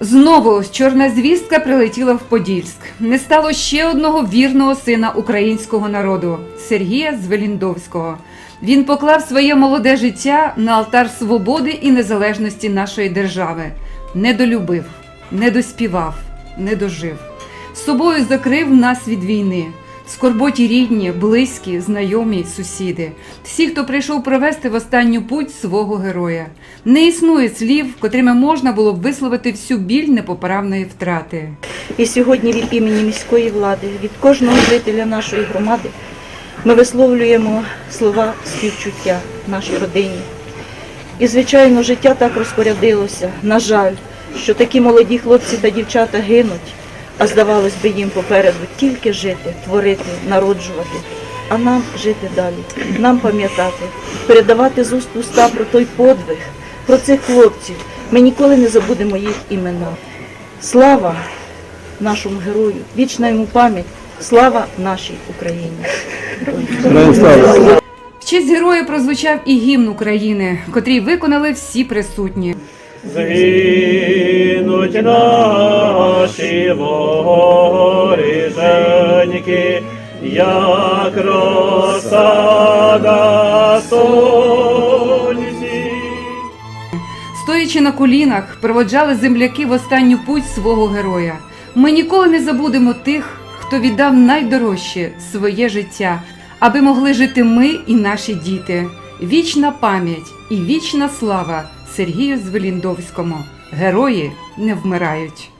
Знову чорна звістка прилетіла в Подільськ. Не стало ще одного вірного сина українського народу Сергія Звеліндовського. Він поклав своє молоде життя на алтар свободи і незалежності нашої держави. Не долюбив, не доспівав, не дожив. З собою закрив нас від війни. Скорботі рідні, близькі, знайомі, сусіди, всі, хто прийшов провести в останню путь свого героя. Не існує слів, котрими можна було б висловити всю біль непоправної втрати. І сьогодні від імені міської влади, від кожного жителя нашої громади ми висловлюємо слова співчуття нашій родині. І, звичайно, життя так розпорядилося, на жаль, що такі молоді хлопці та дівчата гинуть, а здавалось би їм попереду тільки жити, творити, народжувати, а нам жити далі, нам пам'ятати, передавати з уст уста про той подвиг, про цих хлопців. Ми ніколи не забудемо їх імена. Слава нашому герою, вічна йому пам'ять, слава нашій Україні. В честь героя прозвучав і гімн України, котрий виконали всі присутні. Згинуть наші воріженьки, як розсада сонці. Стоячи на колінах, проводжали земляки в останню путь свого героя. Ми ніколи не забудемо тих, хто віддав найдорожче своє життя, аби могли жити ми і наші діти. Вічна пам'ять і вічна слава Сергію Звеліндовському. Герої не вмирають.